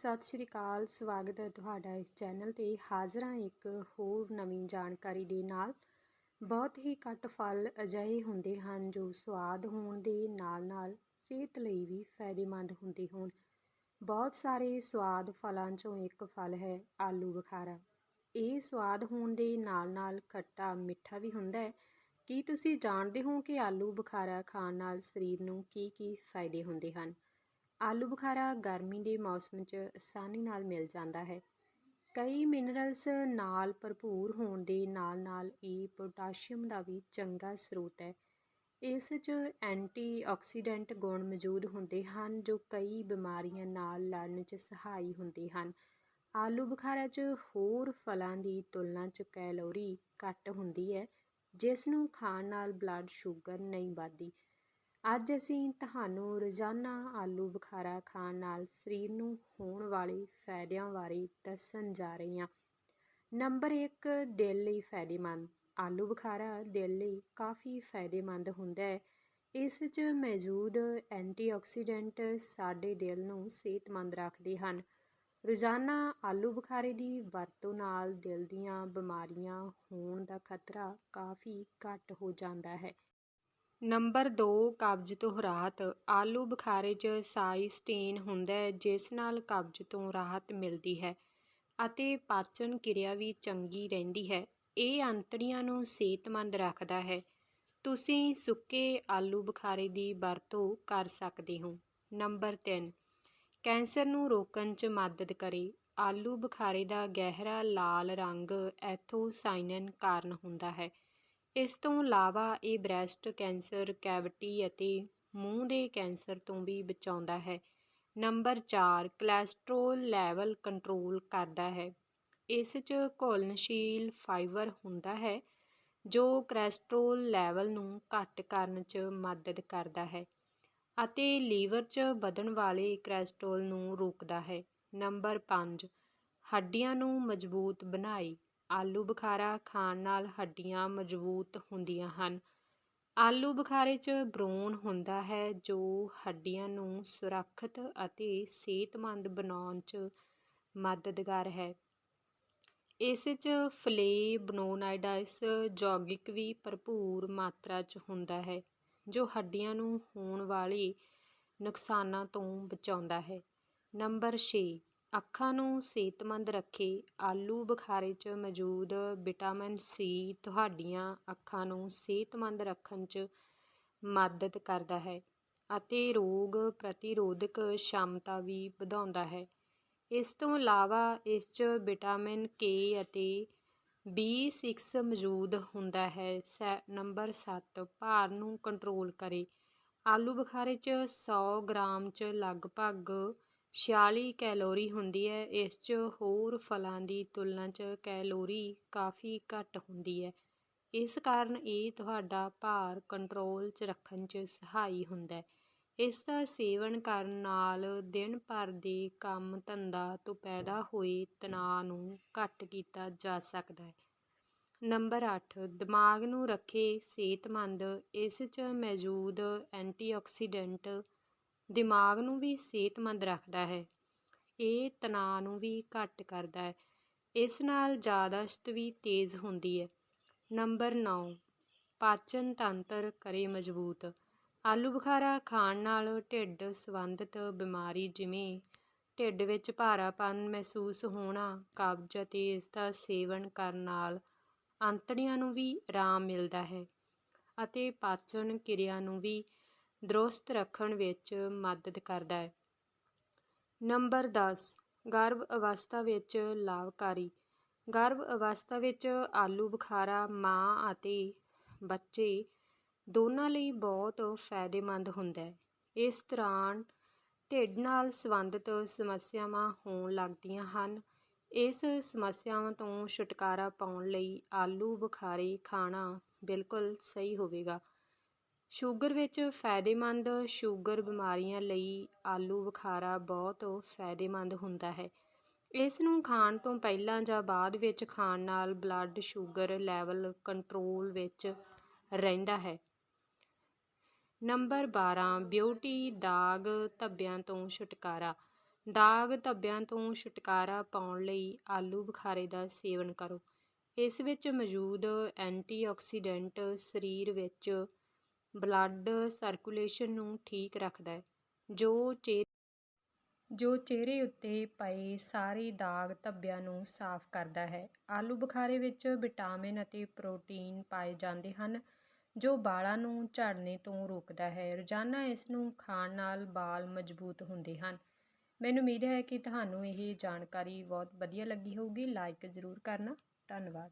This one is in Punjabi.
ਸਤਿ ਸ਼੍ਰੀ ਅਕਾਲ, ਸਵਾਗਤ ਹੈ ਤੁਹਾਡਾ ਇਸ ਚੈਨਲ ਤੇ। ਹਾਜ਼ਰ ਹਾਂ ਇੱਕ ਹੋਰ ਨਵੀਂ ਜਾਣਕਾਰੀ ਦੇ ਨਾਲ। ਬਹੁਤ ਹੀ ਘੱਟ ਫਲ ਅਜਿਹੇ ਹੁੰਦੇ ਹਨ ਜੋ ਸਵਾਦ ਹੋਣ ਦੇ ਨਾਲ-ਨਾਲ ਸਿਹਤ ਲਈ ਵੀ ਫਾਇਦੇਮੰਦ ਹੁੰਦੇ ਹੋਣ। ਬਹੁਤ ਸਾਰੇ ਸਵਾਦ ਫਲਾਂ ਚੋਂ ਇੱਕ ਫਲ ਹੈ ਆਲੂ ਬੁਖਾਰਾ। ਇਹ ਸਵਾਦ ਹੋਣ ਦੇ ਨਾਲ-ਨਾਲ ਖੱਟਾ ਮਿੱਠਾ ਵੀ ਹੁੰਦਾ ਹੈ। ਕੀ ਤੁਸੀਂ ਜਾਣਦੇ ਹੋ ਕਿ ਆਲੂ ਬੁਖਾਰਾ ਖਾਣ ਨਾਲ ਸਰੀਰ ਨੂੰ ਕੀ-ਕੀ ਫਾਇਦੇ ਹੁੰਦੇ ਹਨ? ਆਲੂ ਬੁਖਾਰਾ ਗਰਮੀ ਦੇ ਮੌਸਮ 'ਚ ਆਸਾਨੀ ਨਾਲ ਮਿਲ ਜਾਂਦਾ ਹੈ। ਕਈ ਮਿਨਰਲਸ ਨਾਲ ਭਰਪੂਰ ਹੋਣ ਦੇ ਨਾਲ-ਨਾਲ ਇਹ ਪੋਟਾਸ਼ੀਅਮ ਦਾ ਵੀ ਚੰਗਾ ਸਰੋਤ ਹੈ। ਇਸ 'ਚ ਐਂਟੀਆਕਸੀਡੈਂਟ ਗੁਣ ਮੌਜੂਦ ਹੁੰਦੇ ਹਨ ਜੋ ਕਈ ਬਿਮਾਰੀਆਂ ਨਾਲ ਲੜਨ 'ਚ ਸਹਾਈ ਹੁੰਦੇ ਹਨ। ਆਲੂ ਬੁਖਾਰਾ 'ਚ ਹੋਰ ਫਲਾਂ ਦੀ ਤੁਲਨਾ 'ਚ ਕੈਲੋਰੀ ਘੱਟ ਹੁੰਦੀ ਹੈ, ਜਿਸ ਨੂੰ ਖਾਣ ਨਾਲ ਬਲੱਡ ਸ਼ੂਗਰ ਨਹੀਂ ਵੱਧਦੀ। ਅੱਜ ਅਸੀਂ ਤੁਹਾਨੂੰ ਰੋਜ਼ਾਨਾ ਆਲੂ ਬੁਖਾਰਾ ਖਾਣ ਨਾਲ ਸਰੀਰ ਨੂੰ ਹੋਣ ਵਾਲੇ ਫਾਇਦਿਆਂ ਬਾਰੇ ਦੱਸਣ ਜਾ ਰਹੀ ਹਾਂ। ਨੰਬਰ 1 ਦਿਲ ਲਈ ਫਾਇਦੇਮੰਦ। ਆਲੂ ਬੁਖਾਰਾ ਦਿਲ ਲਈ ਕਾਫੀ ਫਾਇਦੇਮੰਦ ਹੁੰਦਾ ਹੈ। ਇਸ 'ਚ ਮੌਜੂਦ ਐਂਟੀਆਕਸੀਡੈਂਟ ਸਾਡੇ ਦਿਲ ਨੂੰ ਸਿਹਤਮੰਦ ਰੱਖਦੇ ਹਨ। ਰੋਜ਼ਾਨਾ ਆਲੂ ਬੁਖਾਰੇ ਦੀ ਵਰਤੋਂ ਨਾਲ ਦਿਲ ਦੀਆਂ ਬਿਮਾਰੀਆਂ ਹੋਣ ਦਾ ਖਤਰਾ ਕਾਫੀ ਘੱਟ ਹੋ ਜਾਂਦਾ ਹੈ। ਨੰਬਰ ਦੋ ਕਬਜ਼ ਤੋਂ ਰਾਹਤ। ਆਲੂ ਬੁਖਾਰੇ 'ਚ ਸਾਈਸਟੀਨ ਹੁੰਦਾ ਜਿਸ ਨਾਲ ਕਬਜ਼ ਤੋਂ ਰਾਹਤ ਮਿਲਦੀ ਹੈ ਅਤੇ ਪਾਚਨ ਕਿਰਿਆ ਵੀ ਚੰਗੀ ਰਹਿੰਦੀ ਹੈ। ਇਹ ਅੰਤੜੀਆਂ ਨੂੰ ਸਿਹਤਮੰਦ ਰੱਖਦਾ ਹੈ। ਤੁਸੀਂ ਸੁੱਕੇ ਆਲੂ ਬੁਖਾਰੇ ਦੀ ਵਰਤੋਂ ਕਰ ਸਕਦੇ ਹੋ। ਨੰਬਰ 3 ਕੈਂਸਰ ਨੂੰ ਰੋਕਣ 'ਚ ਮਦਦ ਕਰੇ। ਆਲੂ ਬੁਖਾਰੇ ਦਾ ਗਹਿਰਾ ਲਾਲ ਰੰਗ ਐਥੋਸਾਇਨਨ ਕਾਰਨ ਹੁੰਦਾ ਹੈ। ਇਸ ਤੋਂ ਇਲਾਵਾ ਇਹ ਬ੍ਰੈਸਟ ਕੈਂਸਰ, ਕੈਵਿਟੀ ਅਤੇ ਮੂੰਹ ਦੇ ਕੈਂਸਰ ਤੋਂ ਵੀ ਬਚਾਉਂਦਾ ਹੈ। ਨੰਬਰ 4 ਕੋਲੇਸਟ੍ਰੋਲ ਲੈਵਲ ਕੰਟਰੋਲ ਕਰਦਾ ਹੈ। ਇਸ 'ਚ ਘੁਲਣਸ਼ੀਲ ਫਾਈਬਰ ਹੁੰਦਾ ਹੈ, ਜੋ ਕੋਲੇਸਟ੍ਰੋਲ ਲੈਵਲ ਨੂੰ ਘੱਟ ਕਰਨ 'ਚ ਮਦਦ ਕਰਦਾ ਹੈ ਅਤੇ ਲੀਵਰ 'ਚ ਵਧਣ ਵਾਲੇ ਕੋਲੇਸਟ੍ਰੋਲ ਨੂੰ ਰੋਕਦਾ ਹੈ। ਨੰਬਰ 5 ਹੱਡੀਆਂ ਨੂੰ ਮਜ਼ਬੂਤ ਬਣਾਈ ਆਲੂ ਬੁਖਾਰਾ ਖਾਣ ਨਾਲ ਹੱਡੀਆਂ ਮਜ਼ਬੂਤ ਹੁੰਦੀਆਂ ਹਨ। ਆਲੂ ਬੁਖਾਰੇ 'ਚ ਬਰੋਨ ਹੁੰਦਾ ਹੈ, ਜੋ ਹੱਡੀਆਂ ਨੂੰ ਸੁਰੱਖਿਅਤ ਅਤੇ ਸਿਹਤਮੰਦ ਬਣਾਉਣ 'ਚ ਮਦਦਗਾਰ ਹੈ। ਇਸ 'ਚ ਫਲੇਵਨੋਨਾਇਡਸ ਯੌਗਿਕ ਵੀ ਭਰਪੂਰ ਮਾਤਰਾ 'ਚ ਹੁੰਦਾ ਹੈ, ਜੋ ਹੱਡੀਆਂ ਨੂੰ ਹੋਣ ਵਾਲੇ ਨੁਕਸਾਨਾਂ ਤੋਂ ਬਚਾਉਂਦਾ ਹੈ। ਨੰਬਰ 6 ਅੱਖਾਂ ਨੂੰ ਸਿਹਤਮੰਦ ਰੱਖੇ, ਆਲੂ ਬੁਖਾਰੇ 'ਚ ਮੌਜੂਦ ਵਿਟਾਮਿਨ ਸੀ ਤੁਹਾਡੀਆਂ ਅੱਖਾਂ ਨੂੰ ਸਿਹਤਮੰਦ ਰੱਖਣ 'ਚ ਮਦਦ ਕਰਦਾ ਹੈ ਅਤੇ ਰੋਗ ਪ੍ਰਤੀਰੋਧਕ ਸ਼ਮਤਾ ਵੀ ਵਧਾਉਂਦਾ ਹੈ। ਇਸ ਤੋਂ ਇਲਾਵਾ ਇਸ 'ਚ ਵਿਟਾਮਿਨ ਕੇ ਅਤੇ ਬੀ ਸਿਕਸ ਮੌਜੂਦ ਹੁੰਦਾ ਹੈ। ਸੈ ਨੰਬਰ 7 ਭਾਰ ਨੂੰ ਕੰਟਰੋਲ ਕਰੇ। ਆਲੂ ਬੁਖਾਰੇ 'ਚ ਸੌ ਗ੍ਰਾਮ 'ਚ ਲਗਭਗ 46 ਕੈਲੋਰੀ ਹੁੰਦੀ ਹੈ, ਇਸ 'ਚ ਹੋਰ ਫਲਾਂ ਦੀ ਤੁਲਨਾ 'ਚ ਕੈਲੋਰੀ ਕਾਫੀ ਘੱਟ ਹੁੰਦੀ ਹੈ। ਇਸ ਕਾਰਨ ਇਹ ਤੁਹਾਡਾ ਭਾਰ ਕੰਟਰੋਲ 'ਚ ਰੱਖਣ 'ਚ ਸਹਾਈ ਹੁੰਦਾ ਇਸ ਦਾ ਸੇਵਨ ਕਰਨ ਨਾਲ ਦਿਨ ਭਰ ਦੇ ਕੰਮ ਧੰਦਾ ਤੋਂ ਪੈਦਾ ਹੋਏ ਤਣਾਅ ਨੂੰ ਘੱਟ ਕੀਤਾ ਜਾ ਸਕਦਾ ਹੈ। ਨੰਬਰ 8 ਦਿਮਾਗ ਨੂੰ ਰੱਖੇ ਸਿਹਤਮੰਦ, ਇਸ 'ਚ ਮੌਜੂਦ ਐਂਟੀਆਕਸੀਡੈਂਟ ਦਿਮਾਗ ਨੂੰ ਵੀ ਸਿਹਤਮੰਦ ਰੱਖਦਾ ਹੈ। ਇਹ ਤਣਾਅ ਨੂੰ ਵੀ ਘੱਟ ਕਰਦਾ ਹੈ। ਇਸ ਨਾਲ ਯਾਦਾਸ਼ਤ ਵੀ ਤੇਜ਼ ਹੁੰਦੀ ਹੈ। ਨੰਬਰ 9 ਪਾਚਨ ਤੰਤਰ ਕਰੇ ਮਜ਼ਬੂਤ। ਆਲੂ ਬੁਖਾਰਾ ਖਾਣ ਨਾਲ ਢਿੱਡ ਸੰਬੰਧਿਤ ਬਿਮਾਰੀ ਜਿਵੇਂ ਢਿੱਡ ਵਿੱਚ ਭਾਰਾਪਨ ਮਹਿਸੂਸ ਹੋਣਾ, ਕਬਜ਼ ਅਤੇ ਇਸ ਦਾ ਸੇਵਨ ਕਰਨ ਨਾਲ ਅੰਤੜੀਆਂ ਨੂੰ ਵੀ ਆਰਾਮ ਮਿਲਦਾ ਹੈ ਅਤੇ ਪਾਚਨ ਕਿਰਿਆ ਨੂੰ ਵੀ ਦਰੁਸਤ ਰੱਖਣ ਵਿੱਚ ਮਦਦ ਕਰਦਾ ਹੈ। ਨੰਬਰ 10 ਗਰਭ ਅਵਸਥਾ ਵਿੱਚ ਲਾਭਕਾਰੀ। ਗਰਭ ਅਵਸਥਾ ਵਿੱਚ ਆਲੂ, ਬੁਖਾਰਾ, ਮਾਂ ਅਤੇ ਬੱਚੇ ਦੋਨਾਂ ਲਈ ਬਹੁਤ ਫਾਇਦੇਮੰਦ ਹੁੰਦਾ ਹੈ। ਇਸ ਦੌਰਾਨ ਢਿੱਡ ਨਾਲ ਸੰਬੰਧਿਤ ਸਮੱਸਿਆਵਾਂ ਹੋਣ ਲੱਗਦੀਆਂ ਹਨ। ਇਸ ਸਮੱਸਿਆਵਾਂ ਤੋਂ ਛੁਟਕਾਰਾ ਪਾਉਣ ਲਈ ਆਲੂ, ਬੁਖਾਰੇ ਖਾਣਾ ਬਿਲਕੁਲ ਸਹੀ ਹੋਵੇਗਾ। ਸ਼ੂਗਰ ਵਿੱਚ ਫਾਇਦੇਮੰਦ ਸ਼ੂਗਰ ਬਿਮਾਰੀਆਂ ਲਈ ਆਲੂ ਬੁਖਾਰਾ ਬਹੁਤ ਫਾਇਦੇਮੰਦ ਹੁੰਦਾ ਹੈ। ਇਸ ਨੂੰ ਖਾਣ ਤੋਂ ਪਹਿਲਾਂ ਜਾਂ ਬਾਅਦ ਵਿੱਚ ਖਾਣ ਨਾਲ ਬਲੱਡ ਸ਼ੂਗਰ ਲੈਵਲ ਕੰਟਰੋਲ ਵਿੱਚ ਰਹਿੰਦਾ ਹੈ। ਨੰਬਰ 12 ਬਿਊਟੀ ਦਾਗ ਧੱਬਿਆਂ ਤੋਂ ਛੁਟਕਾਰਾ। ਦਾਗ ਧੱਬਿਆਂ ਤੋਂ ਛੁਟਕਾਰਾ ਪਾਉਣ ਲਈ ਆਲੂ ਬੁਖਾਰੇ ਦਾ ਸੇਵਨ ਕਰੋ। ਇਸ ਵਿੱਚ ਮੌਜੂਦ ਐਂਟੀਆਕਸੀਡੈਂਟ ਸਰੀਰ ਵਿੱਚ ਬਲੱਡ ਸਰਕੂਲੇਸ਼ਨ ਨੂੰ ਠੀਕ ਰੱਖਦਾ ਹੈ। ਜੋ ਚੇ, ਜੋ ਚਿਹਰੇ ਉੱਤੇ ਪਏ ਸਾਰੇ ਦਾਗ ਧੱਬਿਆਂ ਨੂੰ ਸਾਫ਼ ਕਰਦਾ ਹੈ। ਆਲੂ ਬੁਖਾਰੇ ਵਿੱਚ ਵਿਟਾਮਿਨ ਅਤੇ ਪ੍ਰੋਟੀਨ ਪਾਏ ਜਾਂਦੇ ਹਨ, ਜੋ ਵਾਲਾਂ ਨੂੰ ਝੜਨੇ ਤੋਂ ਰੋਕਦਾ ਹੈ। ਰੋਜ਼ਾਨਾ ਇਸ ਨੂੰ ਖਾਣ ਨਾਲ ਵਾਲ ਮਜ਼ਬੂਤ ਹੁੰਦੇ ਹਨ। ਮੈਨੂੰ ਉਮੀਦ ਹੈ ਕਿ ਤੁਹਾਨੂੰ ਇਹ ਜਾਣਕਾਰੀ ਬਹੁਤ ਵਧੀਆ ਲੱਗੀ ਹੋਊਗੀ। ਲਾਈਕ ਜ਼ਰੂਰ ਕਰਨਾ। ਧੰਨਵਾਦ।